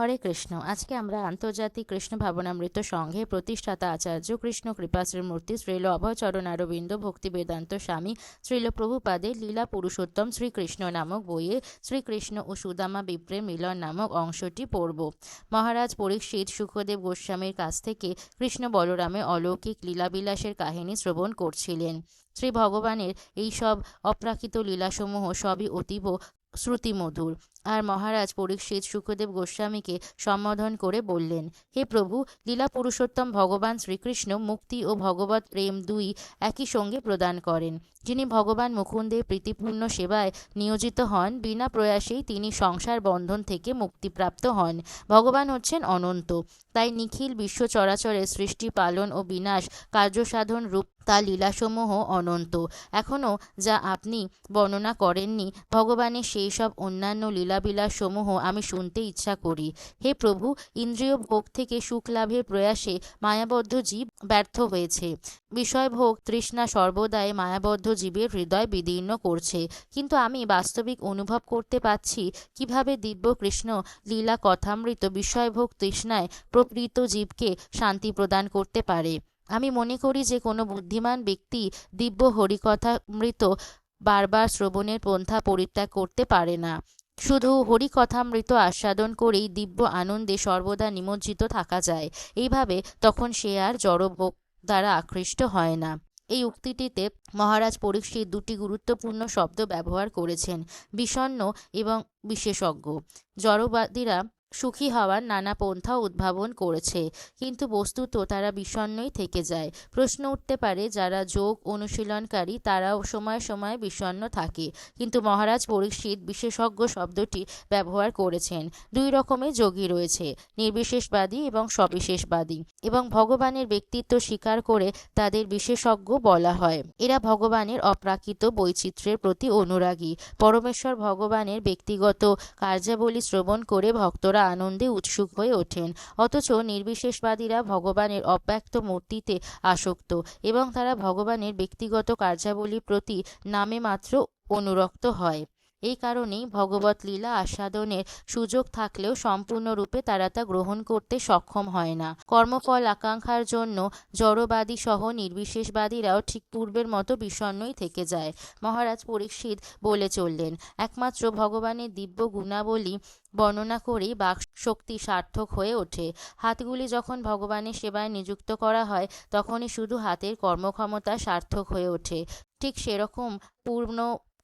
হরে কৃষ্ণ। আজকে আমরা আন্তর্জাতিক কৃষ্ণ ভাবনামৃত সংঘে প্রতিষ্ঠাতা আচার্য কৃষ্ণ কৃপাশ্রী মূর্তি শ্রীল অভয়চরণ অরবিন্দ ভক্তি বেদান্ত স্বামী শ্রীল প্রভুপাদের লীলা পুরুষোত্তম শ্রীকৃষ্ণ নামক বইয়ে শ্রীকৃষ্ণ ও সুদামা বিপ্রের মিলন নামক অংশটি পড়ব। মহারাজ পরীক্ষিত সুখদেব গোস্বামীর কাছ থেকে কৃষ্ণ বলরামে অলৌকিক লীলাবিলাসের কাহিনী শ্রবণ করছিলেন। শ্রী ভগবানের এই সব অপ্রাকৃত লীলাসমূহ সবই অতীব শ্রুতিমধুর। আর মহারাজ পরীক্ষিত সুখদেব গোস্বামীকে সম্বোধন করে বললেন, হে প্রভু, লীলা পুরুষোত্তম ভগবান শ্রীকৃষ্ণ মুক্তি ও ভগবত প্রেম দুই একই সঙ্গে প্রদান করেন। যিনি ভগবান মুকুন্দের প্রীতিপূর্ণ সেবায় নিয়োজিত হন, বিনা প্রয়াসেই তিনি সংসার বন্ধন থেকে মুক্তিপ্রাপ্ত হন। ভগবান হচ্ছেন অনন্ত। তাই নিখিল বিশ্ব চরাচরের সৃষ্টি, পালন ও বিনাশ কার্যসাধন রূপ তা লীলাসমূহ অনন্ত। এখনও যা আপনি বর্ণনা করেননি, ভগবানের সেই সব অন্যান্য লীলাবিলাসসমূহ আমি শুনতে ইচ্ছা করি। হে প্রভু, ইন্দ্রিয় ভোগ থেকে সুখ লাভের প্রয়াসে মায়াবদ্ধ জীব ব্যর্থ হয়েছে। বিষয়ভোগ তৃষ্ণা সর্বদাই মায়াবদ্ধ জীবের হৃদয় বিদীর্ণ করছে। কিন্তু আমি বাস্তবিক অনুভব করতে পাচ্ছি কীভাবে দিব্য কৃষ্ণ লীলা কথামৃত বিষয়ভোগ তৃষ্ণায় প্রকৃত জীবকে শান্তি প্রদান করতে পারে। আমি মনে করি যে কোনো বুদ্ধিমান ব্যক্তি দিব্য হরিকথামৃত বারবার শ্রবণের পন্থা পরিত্যাগ করতে পারে না। শুধু হরিকথামৃত আস্বাদন করেই দিব্য আনন্দে সর্বদা নিমজ্জিত থাকা যায়। এইভাবে তখন সে আর জড়ভোগ দ্বারা আকৃষ্ট হয় না। এই উক্তিটিতে মহারাজ পরীক্ষিত দুটি গুরুত্বপূর্ণ শব্দ ব্যবহার করেছেন, বিষণ্ণ এবং বিশেষজ্ঞ। জড়বাদীরা সুখী হওয়ার নানা পন্থা উদ্ভাবন করেছে। কিন্তু বস্তুত তারা বিষণ্ণই থেকে যায়। প্রশ্ন উঠতে পারে, যারা যোগ অনুশীলনকারী, তারাও সময় সময় বিষণ্ণ থাকে। কিন্তু মহারাজ পরীক্ষিত বিশেষজ্ঞ শব্দটি ব্যবহার করেছেন। দুই রকমের যোগী রয়েছে, নির্বিশেষবাদী এবং সবিশেষবাদী। এবং ভগবানের ব্যক্তিত্ব স্বীকার করে তাদের বিশেষজ্ঞ বলা হয়। এরা ভগবানের অপ্রাকৃত বৈচিত্র্যের প্রতি অনুরাগী। পরমেশ্বর ভগবানের ব্যক্তিগত কার্যাবলী শ্রবণ করে ভক্তরা আনন্দে উৎসুক হয়ে ওঠেন। অথচ নির্বিশেষবাদীরা ভগবানের অব্যক্ত মূর্তিতে আসক্ত এবং তারা ভগবানের ব্যক্তিগত কার্যাবলীর প্রতি নামে মাত্র অনুরক্ত হয়। এই কারণেই ভগবত লীলা আস্বাদনের সুযোগ থাকলেও সম্পূর্ণরূপে তারা তা গ্রহণ করতে সক্ষম হয় না। কর্মফল আকাঙ্ক্ষার জন্য জড়বাদী সহ নির্বিশেষবাদীরাও ঠিক পূর্বের মতো বিষণ্ণই থেকে যায়, মহারাজ পরীক্ষিত বলে চললেন। একমাত্র ভগবানের দিব্য গুণাবলী বর্ণনা করেই বাক শক্তি সার্থক হয়ে ওঠে। হাতগুলি যখন ভগবানের সেবায় নিযুক্ত করা হয়, তখনই শুধু হাতের কর্মক্ষমতা সার্থক হয়ে ওঠে। ঠিক সেরকম পূর্ণ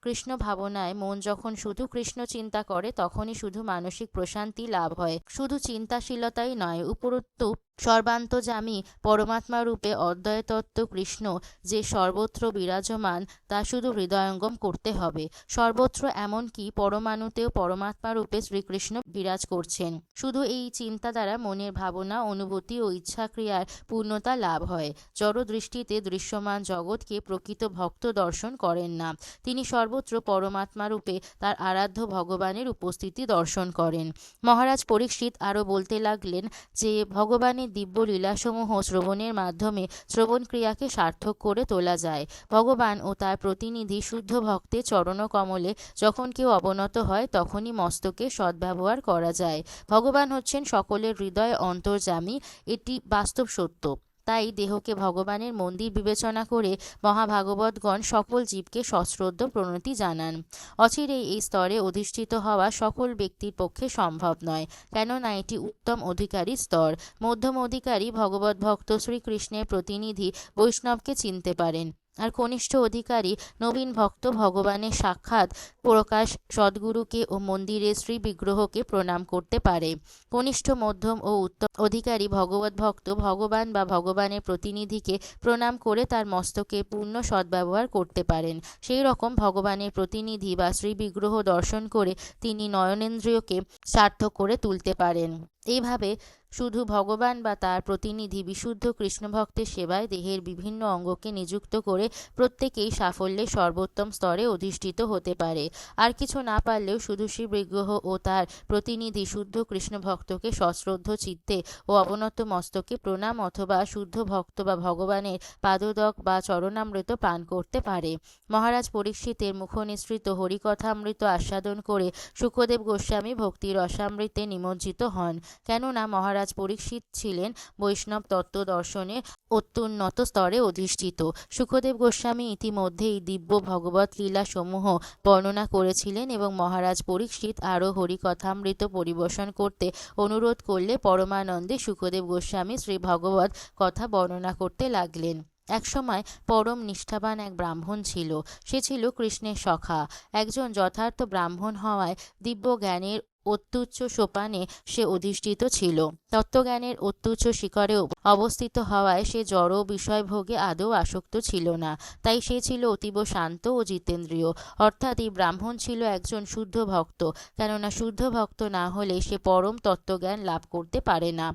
কৃষ্ণ ভাবনায় মন যখন শুধু কৃষ্ণ চিন্তা করে, তখনই শুধু মানসিক প্রশান্তি লাভ হয়। শুধু চিন্তাশীলতাই নয় উপরন্তু সর্বান্তজামী পরমাত্মা রূপে অদ্বয়তত্ত্ব কৃষ্ণ, যে সর্বত্র বিরাজমান, তা শুধু হৃদয়ঙ্গম করতে হবে। সর্বত্র এমনকি পরমাণুতেও পরমাত্মা রূপে শ্রীকৃষ্ণ বিরাজ করছেন। শুধু এই চিন্তা দ্বারা মনের ভাবনা, অনুভূতি ও ইচ্ছাক্রিয়ার পূর্ণতা লাভ হয়। জড় দৃষ্টিতে দৃশ্যমান জগৎকে প্রকৃত ভক্ত দর্শন করেন না। তিনি সর্বত্র পরমাত্মা রূপে তার আরাধ্য ভগবানের উপস্থিতি দর্শন করেন। মহারাজ পরীক্ষিত আরও বলতে লাগলেন যে ভগবানের দিব্য লীলাসমূহ শ্রবণের মাধ্যমে শ্রবণ ক্রিয়াকে সার্থক করে তোলা যায়। ভগবান ও তার প্রতিনিধি শুদ্ধ ভক্তের চরণকমলে যখন কেউ অবনত হয়, তখনই মস্তকে সদ্ব্যবহার করা যায়। ভগবান হচ্ছেন সকলের হৃদয় অন্তর্জামী এটি বাস্তব সত্য। তাই দেহকে ভগবানের মন্দির বিবেচনা করে মহাভাগবতগণ সকল জীবকে সশ্রদ্ধ প্রণতি জানান। অচিরেই এই স্তরে অধিষ্ঠিত হওয়া সকল ব্যক্তির পক্ষে সম্ভব নয়, কেননা এটি উত্তম অধিকারী স্তর। মধ্যম অধিকারী ভগবত ভক্ত শ্রীকৃষ্ণের প্রতিনিধি বৈষ্ণবকে চিনতে পারেন। আর কনিষ্ঠ অধিকারী নবীন ভক্ত ভগবানের সাক্ষাৎ প্রকাশ সদ্গুরুকে ও মন্দিরে শ্রী বিগ্রহকে প্রণাম করতে পারে। কনিষ্ঠ মধ্যম ও উত্তম অধিকারী ভগবত ভক্ত ভগবান বা ভগবানের প্রতিনিধিকে প্রণাম করে তার মস্তকে পূর্ণ সদ্ব্যবহার করতে পারেন। সেই রকম ভগবানের প্রতিনিধি বা শ্রী বিগ্রহ দর্শন করে তিনি নয়নেন্দ্রিয়কে সার্থক করে তুলতে পারেন। এইভাবে শুধু ভগবান বা তার প্রতিনিধি বিশুদ্ধ কৃষ্ণভক্তের সেবায় দেহের বিভিন্ন অঙ্গকে নিযুক্ত করে প্রত্যেকেই সাফল্যের সর্বোত্তম স্তরে অধিষ্ঠিত হতে পারে। আর কিছু না পারলেও শুধু শ্রী বিগ্রহ ও তার প্রতিনিধি শুদ্ধ কৃষ্ণভক্তকে সশ্রদ্ধ চিত্তে ও অবনত মস্তকে প্রণাম অথবা শুদ্ধ ভক্ত বা ভগবানের পাদদক বা চরণামৃত পান করতে পারে। মহারাজ পরীক্ষিতের মুখনিসৃত হরিকথামৃত আস্বাদন করে সুখদেব গোস্বামী ভক্তি রসামৃতে নিমজ্জিত হন। কেননা মহারাজ পরীক্ষিত ছিলেন বৈষ্ণব তত্ত্ব দর্শনের অত্যুন্নত স্তরে অধিষ্ঠিত। সুখদেব গোস্বামী ইতিমধ্যেই দিব্য ভগবত লীলা সমূহ বর্ণনা করেছিলেন এবং মহারাজ পরীক্ষিত আরও হরিকথামৃত পরিবেশন করতে অনুরোধ করলে পরমানন্দে সুখদেব গোস্বামী শ্রী ভগবত কথা বর্ণনা করতে লাগলেন। একসময় পরম নিষ্ঠাবান এক ব্রাহ্মণ ছিল। সে ছিল কৃষ্ণের সখা। একজন যথার্থ ব্রাহ্মণ হওয়ায় দিব্য জ্ঞানের অত্যুচ্চ সোপানে সে অধিষ্ঠিত ছিল। তত্ত্বজ্ঞানের অত্যুচ্চ শিখরে অবস্থিত হওয়ায় সে জড় বিষয়ভোগে আদৌ আসক্ত ছিল না। তাই সে ছিল অতীব শান্ত ও জিতেন্দ্রীয়। অর্থাৎ এই ব্রাহ্মণ ছিল একজন শুদ্ধ ভক্ত। কেননা শুদ্ধ ভক্ত না হলে সে পরম তত্ত্বজ্ঞান লাভ করতে পারে না।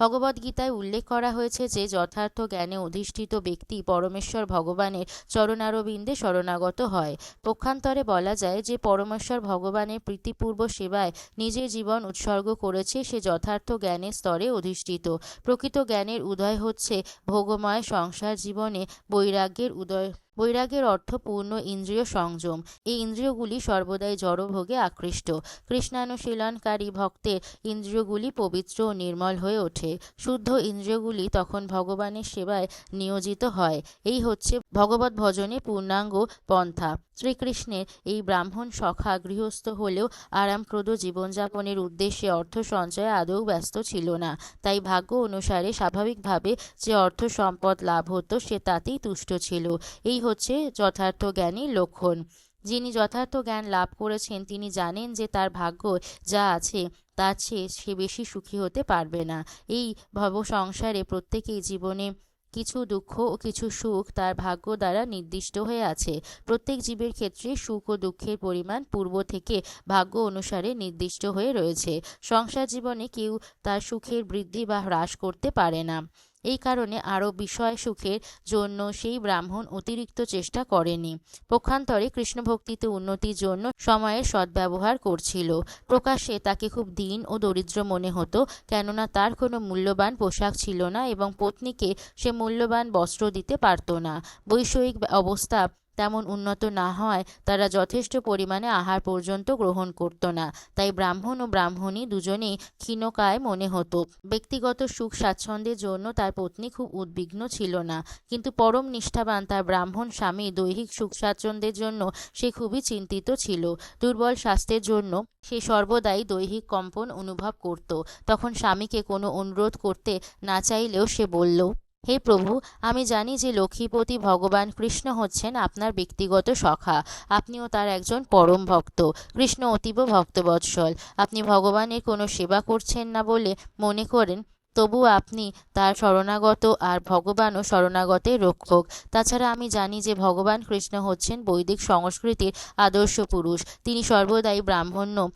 ভগবদ্গীতায় উল্লেখ করা হয়েছে যে, যথার্থ জ্ঞানে অধিষ্ঠিত ব্যক্তি পরমেশ্বর ভগবানের চরণারবিন্দে শরণাগত হয়। পক্ষান্তরে বলা যায় যে, পরমেশ্বর ভগবানের প্রীতিপূর্ব সেবায় নিজের জীবন উৎসর্গ করেছে সে যথার্থ জ্ঞানের স্তরে অধিষ্ঠিত। প্রকৃত জ্ঞানের উদয় হচ্ছে ভোগময় সংসার জীবনে বৈরাগ্যের উদয় বৈরাগ্যের অর্থ পূর্ণ ইন্দ্রিয় সংযম। এই ইন্দ্রিয়গুলি সর্বদাই জড়ভোগে আকৃষ্ট। কৃষ্ণানুশীলনকারী ভক্তের ইন্দ্রিয়গুলি পবিত্র ও নির্মল হয়ে ওঠে। শুদ্ধ ইন্দ্রিয়গুলি তখন ভগবানের সেবায় নিয়োজিত হয়। এই হচ্ছে ভগবত ভজনে পূর্ণাঙ্গ পন্থা। শ্রীকৃষ্ণের এই ব্রাহ্মণ সখা গৃহস্থ হলেও আরামপ্রদ জীবনযাপনের উদ্দেশ্যে অর্থ সঞ্চয়ে আদৌ ব্যস্ত ছিল না। তাই ভাগ্য অনুসারে স্বাভাবিকভাবে যে অর্থ সম্পদ লাভ হতো সে তাতেই তুষ্ট ছিল। এই হচ্ছে যথার্থ জ্ঞানীর লক্ষণ। যিনি যথার্থ জ্ঞান লাভ করেছেন, তিনি জানেন যে তার ভাগ্য যা আছে, তার চেয়ে সে বেশি সুখী হতে পারবে না। এই ভব সংসারে প্রত্যেকেই জীবনে কিছু দুঃখ ও কিছু সুখ তার ভাগ্য দ্বারা নির্দিষ্ট হয়ে আছে। প্রত্যেক জীবের ক্ষেত্রে সুখ ও দুঃখের পরিমাণ পূর্ব থেকে ভাগ্য অনুসারে নির্দিষ্ট হয়ে রয়েছে। সংসার জীবনে কেউ তার সুখের বৃদ্ধি বা হ্রাস করতে পারে না। এই কারণে আরও বিষয় সুখের জন্য সেই ব্রাহ্মণ অতিরিক্ত চেষ্টা করেনি। পক্ষান্তরে কৃষ্ণভক্তিতে উন্নতির জন্য সময়ের সদ্ব্যবহার করছিল। প্রকাশ্যে তাকে খুব দিন ও দরিদ্র মনে হতো, কেননা তার কোনো মূল্যবান পোশাক ছিল না এবং পত্নীকে সে মূল্যবান বস্ত্র দিতে পারত না। বৈষয়িক অবস্থা তেমন উন্নত না হওয়ায় তারা যথেষ্ট পরিমাণে আহার পর্যন্ত গ্রহণ করত না। তাই ব্রাহ্মণ ও ব্রাহ্মণী দুজনেই ক্ষীণকায় মনে হতো। ব্যক্তিগত সুখ স্বাচ্ছন্দ্যের জন্য তার পত্নী খুব উদ্বিগ্ন ছিল না। কিন্তু পরম নিষ্ঠাবান তার ব্রাহ্মণ স্বামী দৈহিক সুখ স্বাচ্ছন্দ্যের জন্য সে খুবই চিন্তিত ছিল। দুর্বল স্বাস্থ্যের জন্য সে সর্বদাই দৈহিক কম্পন অনুভব করত। তখন স্বামীকে কোনো অনুরোধ করতে না চাইলেও সে বলল হে প্রভু, আমি জানি যে লক্ষ্মীপতি ভগবান কৃষ্ণ হচ্ছেন আপনার ব্যক্তিগত সখা। আপনিও তার একজন পরম ভক্ত। কৃষ্ণ অতীব ভক্তবৎসল। আপনি ভগবানের কোনো সেবা করছেন না বলে মনে করেন, তবু আপনি তার শরণাগত আর ভগবানও শরণাগতের রক্ষক। তাছাড়া আমি জানি যে ভগবান কৃষ্ণ হচ্ছেন বৈদিক সংস্কৃতির আদর্শ পুরুষ। তিনি সর্বদাই ব্রাহ্মণ্য।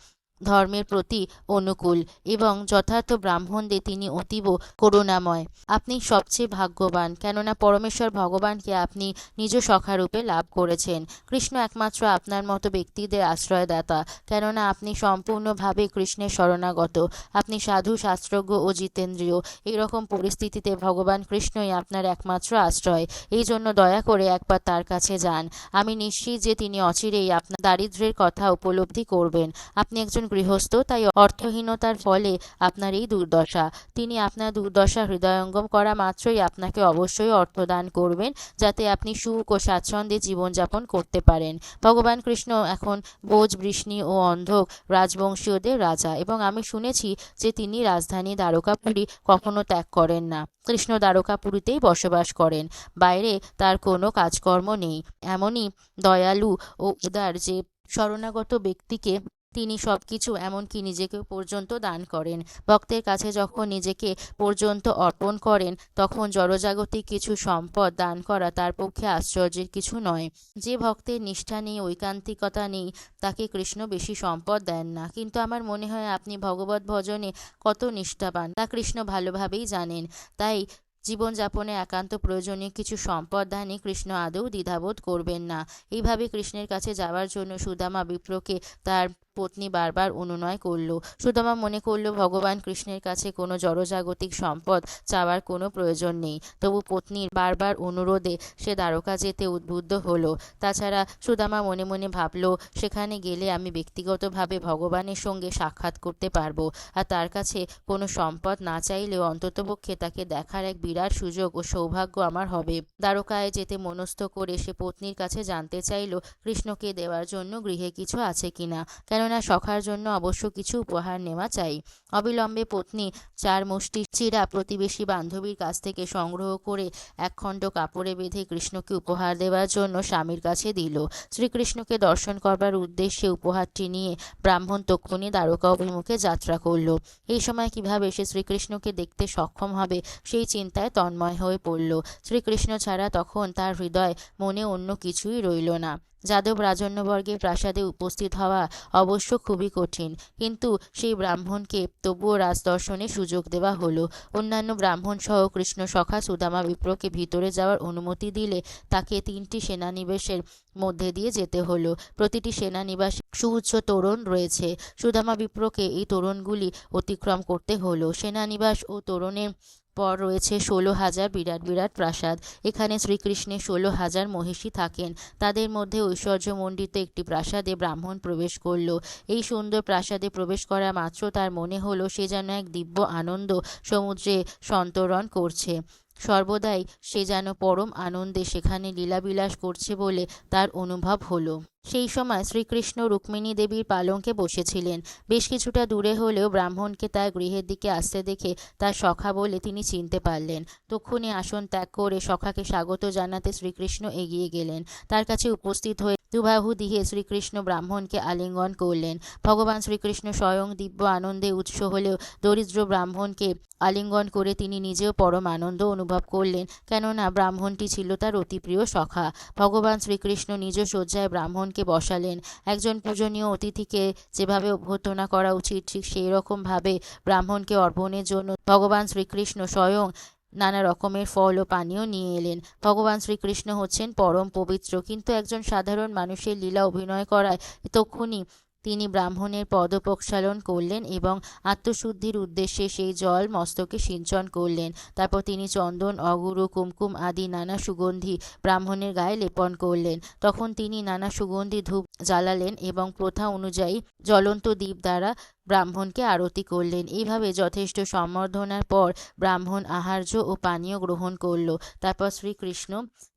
ধর্মের প্রতি অনুকূল এবং যথার্থ ব্রাহ্মণদের তিনি অতীব করুণাময়। আপনি সবচেয়ে ভাগ্যবান, কেননা পরমেশ্বর ভগবানকে আপনি নিজ সখারূপে লাভ করেছেন। কৃষ্ণ একমাত্র আপনার মতো ব্যক্তিদের আশ্রয়দাতা, কেননা আপনি সম্পূর্ণভাবে কৃষ্ণের শরণাগত। আপনি সাধু, শাস্ত্রজ্ঞ ও জিতেন্দ্রীয়। এইরকম পরিস্থিতিতে ভগবান কৃষ্ণই আপনার একমাত্র আশ্রয়। এই জন্য দয়া করে একবার তার কাছে যান। আমি নিশ্চিত যে তিনি অচিরেই আপনার দারিদ্র্যের কথা উপলব্ধি করবেন। আপনি একজন গৃহস্থ, তাই অর্থহীনতার ফলে আপনার এই দুর্দশা। তিনি আপনার দুর্দশা হৃদয়ঙ্গম করা মাত্রই আপনাকে অবশ্যই অর্থ দান করবেন, যাতে আপনি সুখ ও স্বাচ্ছন্দ্যে জীবনযাপন করতে পারেন। ভগবান কৃষ্ণ এখন বোঝ, বৃষ্ণি ও অন্ধক রাজবংশীয়দের রাজা এবং আমি শুনেছি যে তিনি রাজধানী দ্বারকাপুরী কখনো ত্যাগ করেন না। কৃষ্ণ দ্বারকাপুরীতেই বসবাস করেন। বাইরে তার কোনো কাজকর্ম নেই। এমনই দয়ালু ও উদার যে শরণাগত ব্যক্তিকে তিনি সব কিছু এমনকি নিজেকে পর্যন্ত দান করেন। ভক্তের কাছে যখন নিজেকে পর্যন্ত অর্পণ করেন, তখন জড়জাগতিক কিছু সম্পদ দান করা তার পক্ষে আশ্চর্যের কিছু নয়। যে ভক্তের নিষ্ঠা নেই, ঐকান্তিকতা নেই, তাকে কৃষ্ণ বেশি সম্পদ দেন না। কিন্তু আমার মনে হয় আপনি ভগবত ভজনে কত নিষ্ঠাবান তা কৃষ্ণ ভালোভাবেই জানেন। তাই জীবনযাপনে একান্ত প্রয়োজনীয় কিছু সম্পদ দানে কৃষ্ণ আদৌ দ্বিধাবোধ করবেন না। এইভাবে কৃষ্ণের কাছে যাওয়ার জন্য সুদামা বিপ্রকে তার পত্নী বারবার অনুনয় করল। সুদামা মনে করল, ভগবান কৃষ্ণের কাছে কোনো জড়জাগতিক সম্পদ চাওয়ার কোনো প্রয়োজন নেই। তবু পত্নীর বারবার অনুরোধে সে দ্বারকা যেতে উদ্বুদ্ধ হলো। তাছাড়া সুদামা মনে মনে ভাবল, সেখানে গেলে আমি ব্যক্তিগতভাবে ভগবানের সঙ্গে সাক্ষাৎ করতে পারব। আর তার কাছে কোনো সম্পদ না চাইলেও অন্ততপক্ষে তাকে দেখার এক বিরাট সুযোগ ও সৌভাগ্য আমার হবে। দ্বারকায় যেতে মনস্থ করে সে পত্নীর কাছে জানতে চাইল, কৃষ্ণকে দেওয়ার জন্য গৃহে কিছু আছে কিনা। কেননা সখার জন্য অবশ্য কিছু উপহার নেওয়া চাই। অবিলম্বে পত্নী চার মুষ্টি চিরা প্রতিবেশী বান্ধবীর কাছ থেকে সংগ্রহ করে একখণ্ড কাপড়ে বেঁধে কৃষ্ণকে উপহার দেওয়ার জন্য স্বামীর কাছে দিল। শ্রীকৃষ্ণকে দর্শন করবার উদ্দেশ্যে উপহারটি নিয়ে ব্রাহ্মণ তক্ষুনি দ্বারকা অভিমুখে যাত্রা করল। এই সময় কীভাবে সে শ্রীকৃষ্ণকে দেখতে সক্ষম হবে সেই চিন্তায় তন্ময় হয়ে পড়ল। শ্রীকৃষ্ণ ছাড়া তখন তার হৃদয়, মনে অন্য কিছুই রইল না। যাদব রাজন্যবর্গের প্রাসাদে উপস্থিত হওয়া অবশ্য খুবই কঠিন। কিন্তু সেই ব্রাহ্মণকে তবুও রাজদর্শনের সুযোগ দেওয়া হলো। অন্যান্য ব্রাহ্মণ সহ কৃষ্ণ সখা সুদামা বিপ্রকে ভিতরে যাওয়ার অনুমতি দিলে তাকে তিনটি সেনানিবেশের মধ্যে দিয়ে যেতে হলো। প্রতিটি সেনানিবাস সুউচ্চ তোরণ রয়েছে। সুদামা বিপ্রকে এই তোরণগুলি অতিক্রম করতে হলো। সেনানিবাস ও তোরণের পর রয়েছে ষোলো হাজার বিরাট বিরাট প্রাসাদ। এখানে শ্রীকৃষ্ণের ষোলো হাজার মহিষী থাকেন। তাদের মধ্যে ঐশ্বর্যমণ্ডিত একটি প্রাসাদে ব্রাহ্মণ প্রবেশ করল। এই সুন্দর প্রাসাদে প্রবেশ করা মাত্র তার মনে হলো সে যেন এক দিব্য আনন্দ সমুদ্রে সন্তরণ করছে। সর্বদাই সে যেন পরম আনন্দে সেখানে লীলাবিলাস করছে বলে তার অনুভব হলো। সেই সময় শ্রীকৃষ্ণ রুক্মিণী দেবীর পালঙ্কে বসেছিলেন। বেশ কিছুটা দূরে হলেও ব্রাহ্মণকে তার গৃহের দিকে আসতে দেখে তার সখা বলে তিনি চিনতে পারলেন। তক্ষুনি আসন ত্যাগ করে সখাকে স্বাগত জানাতে শ্রীকৃষ্ণ এগিয়ে গেলেন। তার কাছে উপস্থিত হয়ে দুবাহু দিয়ে শ্রীকৃষ্ণ ব্রাহ্মণকে আলিঙ্গন করলেন। ভগবান শ্রীকৃষ্ণ স্বয়ং দিব্য আনন্দে উৎস হলেও দরিদ্র ব্রাহ্মণকে আলিঙ্গন করে তিনি নিজেও পরম আনন্দ অনুভব করলেন। কেননা ব্রাহ্মণটি ছিল তার অতি প্রিয় সখা। ভগবান শ্রীকৃষ্ণ নিজ শয্যায় ব্রাহ্মণকে বসালেন। একজন পূজনীয় অতিথিকে যেভাবে অভ্যর্থনা করা উচিত, ঠিক সেই রকমভাবে ব্রাহ্মণকে অর্পণের জন্য ভগবান শ্রীকৃষ্ণ স্বয়ং নানা রকমের ফল ও পানীয় নিয়ে এলেন। ভগবান শ্রীকৃষ্ণ হচ্ছেন পরম পবিত্র, কিন্তু একজন সাধারণ মানুষের লীলা অভিনয় করায় তক্ষুনি তিনি ব্রাহ্মণের পদ করলেন এবং আত্মশুদ্ধির উদ্দেশ্যে সেই জল মস্তকে সিঞ্চন করলেন। তারপর তিনি চন্দন অগুরু কুমকুম আদি নানা সুগন্ধি ব্রাহ্মণের গায়ে লেপন করলেন। তখন তিনি নানা সুগন্ধি ধূপ জ্বালালেন এবং প্রথা অনুযায়ী জ্বলন্ত দ্বীপ দ্বারা ব্রাহ্মণকে আরতি করলেন। এইভাবে যথেষ্ট সম্বর্ধনার পর ব্রাহ্মণ আহার্য ও পানীয় গ্রহণ করল। তারপর শ্রীকৃষ্ণ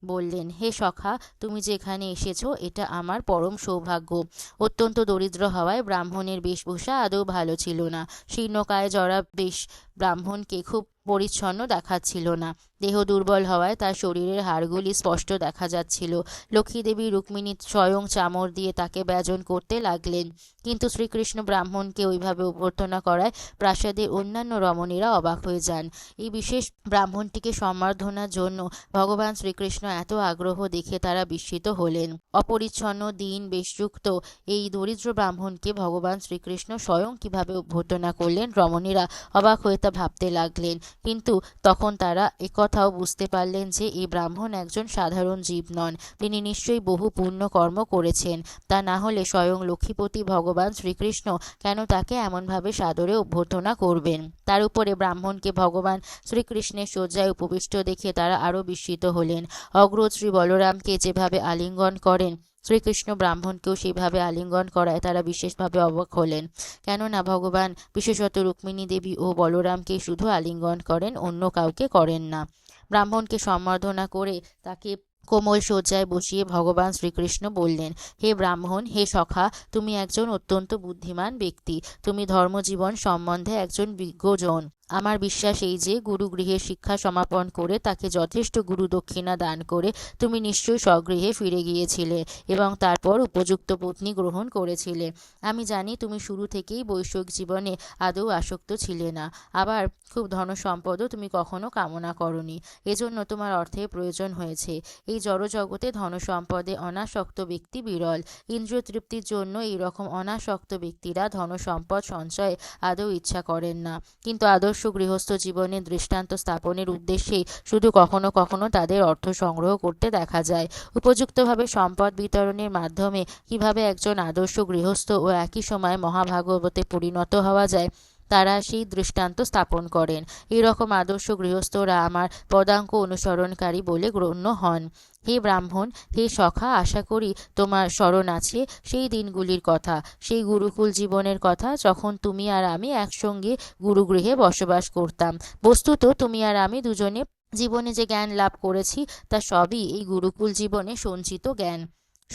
বললেন, হে সখা, তুমি যেখানে এসেছ, এটা আমার পরম সৌভাগ্য। অত্যন্ত দরিদ্র হওয়ায় ব্রাহ্মণের বেশভূষা আদৌ ভালো ছিল না। শীর্ণকায় জরা বেশ ব্রাহ্মণকে খুব পরিচ্ছন্ন দেখাচ্ছিল না। দেহ দুর্বল হওয়ায় তার শরীরের হাড়গুলি স্পষ্ট দেখা যাচ্ছিল। লক্ষ্মীদেবী রুক্মিণী স্বয়ং চামর দিয়ে তাকে ব্যজন করতে লাগলেন। কিন্তু শ্রীকৃষ্ণ ব্রাহ্মণকে ওইভাবে অভ্যর্থনা করায় প্রাসাদের অন্যান্য রমণীরা অবাক হয়ে যান। এই বিশেষ ব্রাহ্মণটিকে সম্বর্ধনার জন্য ভগবান শ্রীকৃষ্ণ এত আগ্রহ দেখে তারা বিস্মিত হলেন। অপরিচ্ছন্ন, দিন, বেশযুক্ত এই দরিদ্র ব্রাহ্মণকে ভগবান শ্রীকৃষ্ণ স্বয়ং কীভাবে অভ্যর্থনা করলেন রমণীরা অবাক হয়ে তা ভাবতে লাগলেন। কিন্তু তখন তারা একথাও বুঝতে পারলেন যে এই ব্রাহ্মণ একজন সাধারণ জীব নন। তিনি নিশ্চয়ই বহু পুণ্য কর্ম করেছেন। তা না হলে স্বয়ং লক্ষ্মীপতি ভগবান শ্রীকৃষ্ণ কেন তাকে এমনভাবে সাদরে অভ্যর্থনা করবেন? তার উপরে ব্রাহ্মণকে ভগবান শ্রীকৃষ্ণের শয্যায় উপবিষ্ট দেখে তারা আরও বিস্মিত হলেন। অগ্রজ শ্রী বলরামকে যেভাবে আলিঙ্গন করেন শ্রীকৃষ্ণ ব্রাহ্মণকেও সেইভাবে আলিঙ্গন করায় তারা বিশেষভাবে অবাক হলেন। কেননা ভগবান বিশেষত রুক্মিণী দেবী ও বলরামকে শুধু আলিঙ্গন করেন, অন্য কাউকে করেন না। ব্রাহ্মণকে সম্বর্ধনা করে তাকে কোমল শয্যায় বসিয়ে ভগবান শ্রীকৃষ্ণ বললেন, হে ব্রাহ্মণ, হে সখা, তুমি একজন অত্যন্ত বুদ্ধিমান ব্যক্তি। তুমি ধর্মজীবন সম্বন্ধে একজন বিজ্ঞজন। আমার বিশ্বাস এই যে গুরুগৃহে শিক্ষা সমাপন করে তাকে যথেষ্ট গুরু দক্ষিণা দান করে তুমি নিশ্চয়ই স্বগৃহে ফিরে গিয়েছিলে এবং তারপর উপযুক্ত পত্নী গ্রহণ করেছিলে। আমি জানি তুমি শুরু থেকেই বৈষয়িক জীবনে আদৌ আসক্ত ছিলে না। আবার খুব ধনসম্পদও তুমি কখনো কামনা করনি। এজন্য তোমার অর্থের প্রয়োজন হয়েছে। এই জড়জগতে ধনসম্পদে অনাসক্ত ব্যক্তি বিরল। ইন্দ্রিয় তৃপ্তির জন্য এই রকম অনাসক্ত ব্যক্তিরা ধনসম্পদ সঞ্চয়ে আদৌ ইচ্ছা করেন না। কিন্তু আদর্শ গৃহস্থ জীবনের দৃষ্টান্ত স্থাপনের উদ্দেশ্যেই শুধু কখনো কখনো তাদের অর্থ সংগ্রহ করতে দেখা যায়। উপযুক্তভাবে সম্পদ বিতরণের মাধ্যমে কীভাবে একজন আদর্শ গৃহস্থ ও একই সময় মহাভাগবতে পরিণত হওয়া যায় তারা সেই দৃষ্টান্ত স্থাপন করেন। এরকম আদর্শ গৃহস্থরা আমার পদাঙ্ক অনুসরণকারী বলে গণ্য হন। হে ব্রাহ্মণ, হে সখা, আশা করি তোমার স্মরণ আছে সেই দিনগুলির কথা। সেই গুরুকুল জীবনের কথা যখন তুমি আর আমি একসঙ্গে গুরুগৃহে বসবাস করতাম। বস্তুত তুমি আর আমি দুজনে জীবনে যে জ্ঞান লাভ করেছি, তা সবই এই গুরুকুল জীবনে সঞ্চিত জ্ঞান।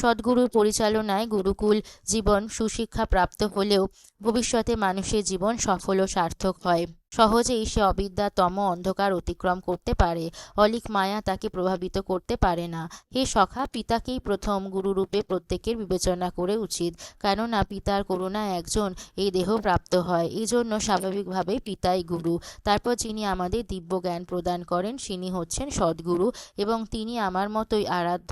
সদ্গুরুর পরিচালনায় গুরুকুল জীবন সুশিক্ষা প্রাপ্ত হলেও ভবিষ্যতে মানুষের জীবন সফল ও সার্থক হয়। সহজেই সে অবিদ্যাতম অন্ধকার অতিক্রম করতে পারে। অলিক মায়া তাকে প্রভাবিত করতে পারে না। হে সখা, পিতাকেই প্রথম গুরুরূপে প্রত্যেকের বিবেচনা করে উচিত, কেননা পিতার করুণা একজন এই দেহ প্রাপ্ত হয়। এই জন্য স্বাভাবিকভাবেই পিতাই গুরু। তারপর যিনি আমাদের দিব্য জ্ঞান প্রদান করেন তিনি হচ্ছেন সদ্গুরু এবং তিনি আমার মতোই আরাধ্য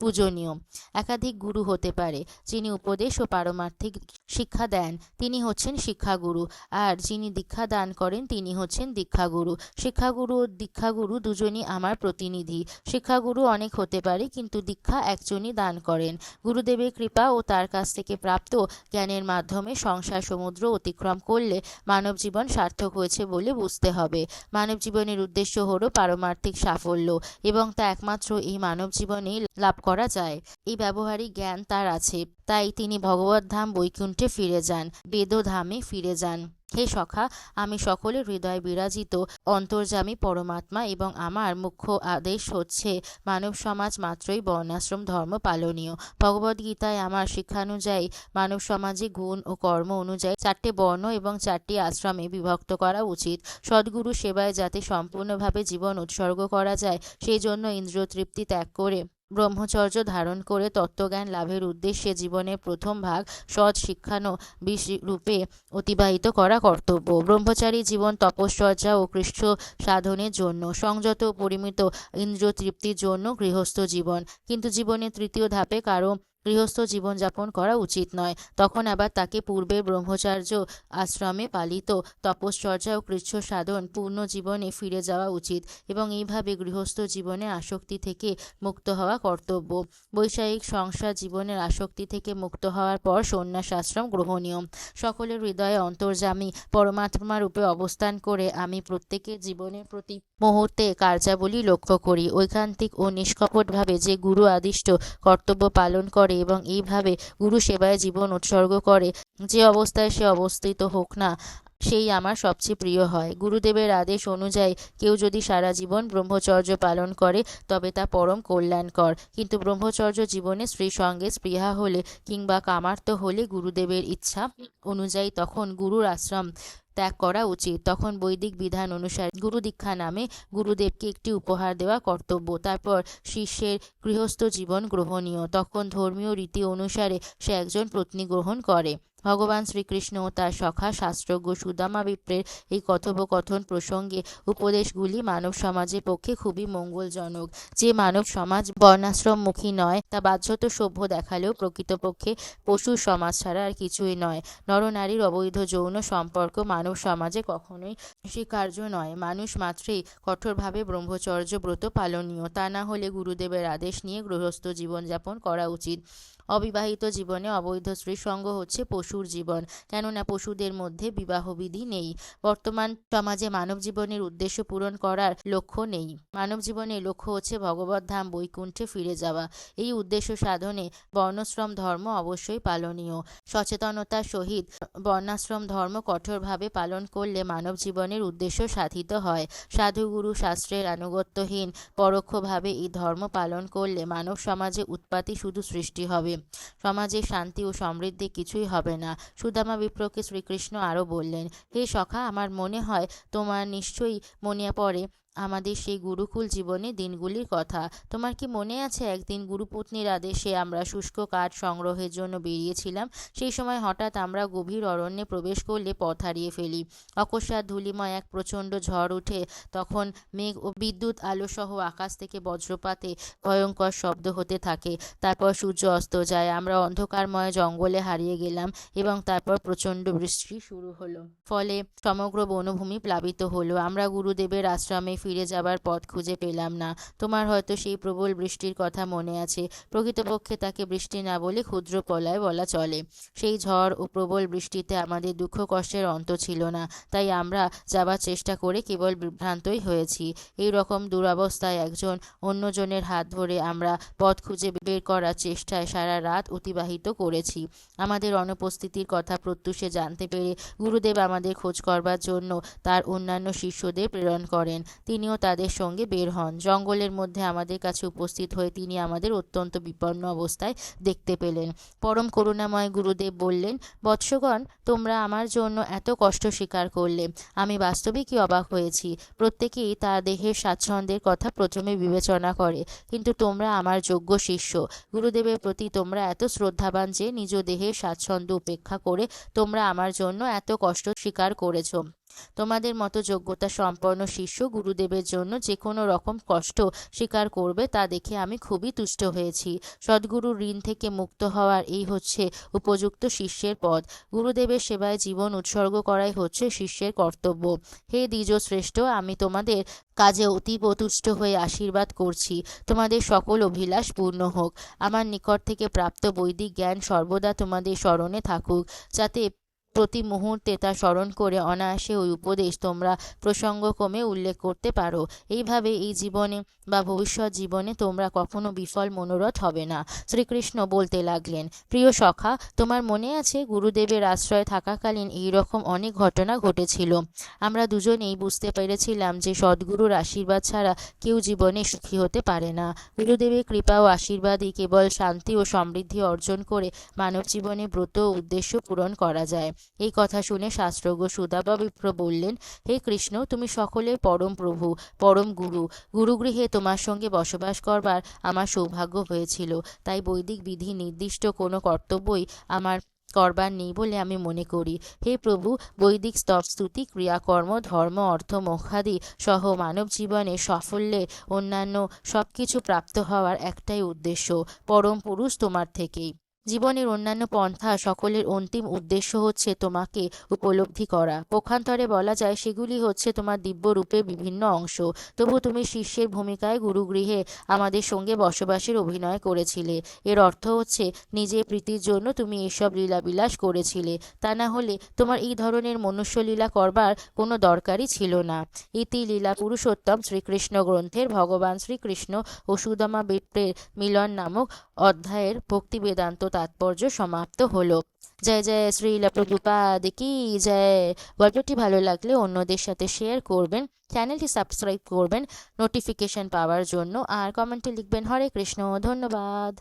পূজনীয়। একাধিক গুরু হতে পারে, যিনি উপদেশ ও পারমার্থিক শিক্ষা দেন, তিনি হচ্ছেন শিক্ষাগুরু। আর যিনি দীক্ষা দান করেন, তিনি হচ্ছেন দীক্ষাগুরু। শিক্ষাগুরু ও দীক্ষাগুরু দুজনই আমার প্রতিনিধি। শিক্ষাগুরু অনেক হতে পারে, কিন্তু দীক্ষা একজনই দান করেন। গুরুদেবের কৃপা ও তার কাছ থেকে প্রাপ্ত জ্ঞানের মাধ্যমে সংসার সমুদ্র অতিক্রম করলে মানব জীবন সার্থক হয়েছে বলে বুঝতে হবে। মানব জীবনের উদ্দেশ্য হলো পারমার্থিক সাফল্য, এবং তা একমাত্র এই মানব জীবনেই লাভ করা যায়। এই ব্যবহারিক জ্ঞান তার আছে। তাই তিনি ভগবদ্ধাম বৈকুণ্ঠে ফিরে যান, বেদধামে ফিরে যান। হে সখা, আমি সকলের হৃদয়ে বিরাজিত, অন্তর্যামী পরমাত্মা এবং আমার মুখ্য আদেশ হচ্ছে, মানব সমাজ মাত্রই বর্ণাশ্রম ধর্ম পালনীয়। ভগবদ্গীতায় আমার শিক্ষানুযায়ী, মানব সমাজে গুণ ও কর্ম অনুযায়ী চারটে বর্ণ এবং চারটি আশ্রমে বিভক্ত করা উচিত। সদ্গুরু সেবায় যাতে সম্পূর্ণভাবে জীবন উৎসর্গ করা যায়, সেই জন্য ইন্দ্রিয় তৃপ্তি ত্যাগ করে ব্রহ্মচর্য ধারণ করে তত্ত্বজ্ঞান লাভের উদ্দেশ্যে জীবনের প্রথম ভাগ সৎ শিক্ষানো রূপে অতিবাহিত করা কর্তব্য। ব্রহ্মচারী জীবন তপশ্চর্যা ও কৃষ্ণ সাধনের জন্য, সংযত পরিমিত ইন্দ্রিয় তৃপ্তির জন্য গৃহস্থ জীবন। কিন্তু জীবনের তৃতীয় ধাপে কারও গৃহস্থ জীবনযাপন করা উচিত নয়। তখন আবার তাকে পূর্বে ব্রহ্মচার্য আশ্রমে পালিত তপশ্চর্যা ও কৃচ্ছ সাধন পূর্ণ জীবনে ফিরে যাওয়া উচিত এবং এইভাবে গৃহস্থ জীবনে আসক্তি থেকে মুক্ত হওয়া কর্তব্য। বৈষয়িক সংসার জীবনের আসক্তি থেকে মুক্ত হওয়ার পর সন্ন্যাস আশ্রম গ্রহণীয়। সকলের হৃদয়ে অন্তর্যামী পরমাত্মা রূপে অবস্থান করে আমি প্রত্যেকের জীবনের প্রতি মুহূর্তে কার্যাবলী লক্ষ্য করি। ঐকান্তিক ও নিষ্কপটভাবে যে গুরু আদিষ্ট কর্তব্য পালন করে করে এবং এইভাবে গুরু সেবায় জীবন উৎসর্গ করে। যে অবস্থায় সে অবস্থিত হোক না সেই আমার সবচেয়ে প্রিয় হয়। গুরুদেবের আদেশ অনুযায়ী কেউ যদি সারা জীবন ব্রহ্মচর্য পালন করে, তবে তা পরম কল্যাণকর। কিন্তু ব্রহ্মচর্য জীবনে স্ত্রী সঙ্গে স্পৃহা হলে কিংবা কামার্ত হলে গুরুদেবের ইচ্ছা অনুযায়ী তখন গুরুর আশ্রম ত্যাগ করা উচিত। তখন বৈদিক বিধান অনুসারে গুরু দীক্ষা নামে গুরুদেবকে একটি উপহার দেওয়া কর্তব্য। তারপর শিষ্যের গৃহস্থ জীবন গ্রহণীয়। তখন ধর্মীয় রীতি অনুসারে সে একজন পত্নী গ্রহণ করে। ভগবান শ্রীকৃষ্ণ তার সখা শাস্ত্রজ্ঞ সুদামা বিপ্রের এই কথোপকথন প্রসঙ্গে উপদেশগুলি মানব সমাজের পক্ষে খুবই মঙ্গলজনক। যে মানব সমাজ বর্ণাশ্রমমুখী নয়, তা বাহ্যত সভ্য দেখালেও প্রকৃতপক্ষে পশুর সমাজ ছাড়া আর কিছুই নয়। নরনারীর অবৈধ যৌন সম্পর্ক মানব সমাজে কখনোই স্বীকার্য নয়। মানুষ মাত্রেই কঠোরভাবে ব্রহ্মচর্য ব্রত পালনীয়, তা না হলে গুরুদেবের আদেশ নিয়ে গৃহস্থ জীবনযাপন করা উচিত। অবিবাহিত জীবনে অবৈধ স্ত্রীসঙ্গ হচ্ছে পশুর জীবন। কেননা পশুদের মধ্যে বিবাহবিধি নেই। বর্তমান সমাজে মানব জীবনের উদ্দেশ্য পূরণ করার লক্ষ্য নেই। মানব জীবনের লক্ষ্য হচ্ছে ভগবত ধাম বৈকুণ্ঠে ফিরে যাওয়া। এই উদ্দেশ্য সাধনে বর্ণাশ্রম ধর্ম অবশ্যই পালনীয়। সচেতনতার সহিত বর্ণাশ্রম ধর্ম কঠোরভাবে পালন করলে মানব জীবনের উদ্দেশ্য সাধিত হয়। সাধুগুরু শাস্ত্রের আনুগত্যহীন পরোক্ষভাবে এই ধর্ম পালন করলে মানব সমাজে উৎপাতি শুধু সৃষ্টি হবে। সমাজে শান্তি ও সমৃদ্ধি কিছুই হবে না। সুদামা বিপ্রকে শ্রীকৃষ্ণ আরও বললেন, হে সখা, আমার মনে হয় তোমার নিশ্চয়ই মনে পড়ে আমাদের সেই গুরুকুল জীবনে দিনগুলির কথা। তোমার কি মনে আছে, একদিন গুরুপত্নীর আদেশে আমরা শুষ্ক কাঠ সংগ্রহের জন্য বেরিয়েছিলাম, সেই সময় হঠাৎ আমরা গভীর অরণ্যে প্রবেশ করলে পথ হারিয়ে ফেলি। অকস্মাৎ ধুলিময় এক প্রচণ্ড ঝড় উঠে, তখন মেঘ ও বিদ্যুৎ আলোসহ আকাশ থেকে বজ্রপাতে ভয়ঙ্কর শব্দ হতে থাকে। তারপর সূর্য অস্ত যায়, আমরা অন্ধকারময় জঙ্গলে হারিয়ে গেলাম এবং তারপর প্রচণ্ড বৃষ্টি শুরু হলো। ফলে সমগ্র বনভূমি প্লাবিত হলো। আমরা গুরুদেবের আশ্রমে ফিরে যাবার পথ খুঁজে পেলাম না। তোমার হয়তো সেই প্রবল বৃষ্টির কথা মনে আছে। প্রকৃতপক্ষে তাকে বৃষ্টি না বলে ক্ষুদ্র পলায় বলা চলে। সেই ঝড় ও প্রবল বৃষ্টিতে আমাদের দুঃখ কষ্টের অন্ত ছিল না। তাই আমরা যাবার চেষ্টা করে কেবল বিভ্রান্তই হয়েছি। এই রকম দুরবস্থায় একজন অন্যজনের হাত ধরে আমরা পথ খুঁজে বের করার চেষ্টায় সারা রাত অতিবাহিত করেছি। আমাদের অনুপস্থিতির কথা প্রত্যুষে জানতে পেরে গুরুদেব আমাদের খোঁজ করবার জন্য তার অন্যান্য শিষ্যদের প্রেরণ করেন। তিনিও তাদের সঙ্গে বের হন। জঙ্গলের মধ্যে আমাদের কাছে উপস্থিত হয়ে তিনি আমাদের অত্যন্ত বিপন্ন অবস্থায় দেখতে পেলেন। পরম করুণাময় গুরুদেব বললেন, বৎসগণ, তোমরা আমার জন্য এত কষ্ট স্বীকার করলে। আমি বাস্তবিকই অবাক হয়েছি। প্রত্যেকেই তার দেহের স্বাচ্ছন্দ্যের কথা প্রথমে বিবেচনা করে, কিন্তু তোমরা আমার যোগ্য শিষ্য। গুরুদেবের প্রতি তোমরা এত শ্রদ্ধাবান যে নিজ দেহের স্বাচ্ছন্দ্য উপেক্ষা করে তোমরা আমার জন্য এত কষ্ট স্বীকার করেছ। তোমাদের মতো যোগ্যতা সম্পন্ন শিষ্য গুরুদেবের জন্য যে কোনো রকম কষ্ট স্বীকার করবে তা দেখে আমি খুবই তুষ্ট হয়েছি। সদ্গুরুর ঋণ থেকে মুক্ত হওয়ার এই হচ্ছে উপযুক্ত শিষ্যের পদ। গুরুদেবের সেবায় জীবন উৎসর্গ করাই হচ্ছে শিষ্যের কর্তব্য। হে দ্বিজ শ্রেষ্ঠ আমি তোমাদের কাজে অতীব তুষ্ট হয়ে আশীর্বাদ করছি। তোমাদের সকল অভিলাষ পূর্ণ হোক। আমার নিকট থেকে প্রাপ্ত বৈদিক জ্ঞান সর্বদা তোমাদের স্মরণে থাকুক, যাতে প্রতি মুহূর্তে তা স্মরণ করে অনায়াসে ওই উপদেশ তোমরা প্রসঙ্গক্রমে উল্লেখ করতে পারো। এইভাবে এই জীবনে বা ভবিষ্যৎ জীবনে তোমরা কখনো বিফল, মনোরথ হবে না। শ্রীকৃষ্ণ বলতে লাগলেন, প্রিয় সখা, তোমার মনে আছে গুরুদেবের আশ্রয়ে থাকাকালীন এই রকম অনেক ঘটনা ঘটেছিল? আমরা দুজনেই বুঝতে পেরেছিলাম যে সদ্গুরুর আশীর্বাদ ছাড়া কেউ জীবনে সুখী হতে পারে না। গুরুদেবের কৃপা ও আশীর্বাদই কেবল শান্তি ও সমৃদ্ধি অর্জন করে মানব জীবনে ব্রত উদ্দেশ্য পূরণ করা যায়। এই কথা শুনে শাস্ত্রজ্ঞ সুদাবা বিপ্র বললেন, হে কৃষ্ণ, তুমি সকলের পরম প্রভু, পরম গুরু। গুরুগৃহে তোমার সঙ্গে বসবাস করবার আমার সৌভাগ্য হয়েছিল। তাই বৈদিক বিধি নির্দিষ্ট কোনো কর্তব্যই আমার করবার নেই বলে আমি মনে করি। হে প্রভু, বৈদিক স্তবস্তুতি, ক্রিয়াকর্ম, ধর্ম, অর্থ, মোক্ষাদি সহ মানব জীবনে সাফল্যের অন্যান্য সব কিছু প্রাপ্ত হওয়ার একটাই উদ্দেশ্য, পরম পুরুষ তোমার থেকেই। জীবনের অন্যান্য পন্থা সকলের অন্তিম উদ্দেশ্য হচ্ছে তোমাকে উপলব্ধি করা। পক্ষান্তরে বলা যায়, সেগুলি হচ্ছে তোমার দিব্য রূপের বিভিন্ন অংশ। তবু তুমি শিষ্যের ভূমিকায় গুরুগৃহে আমাদের সঙ্গে বসবাসের অভিনয় করেছিলে। এর অর্থ হচ্ছে, নিজের প্রীতির জন্য তুমি এসব লীলাবিলাস করেছিলে। তা না হলে তোমার এই ধরনের মনুষ্যলীলা করবার কোনো দরকারই ছিল না। ইতি লীলা পুরুষোত্তম শ্রীকৃষ্ণ গ্রন্থের ভগবান শ্রীকৃষ্ণ ও সুদামা বিপ্রের মিলন নামক অধ্যায়ের ভক্তি বেদান্ত তাৎপর্য সমাপ্ত হলো। জয় জয় শ্রীলা প্রভুপাদ কি জয়। গল্পটি ভালো লাগলে অন্যদের সাথে শেয়ার করবেন চ্যানেলটি সাবস্ক্রাইব করবেন নোটিফিকেশন পাওয়ার জন্য, আর কমেন্টে লিখবেন, হরে কৃষ্ণ ধন্যবাদ।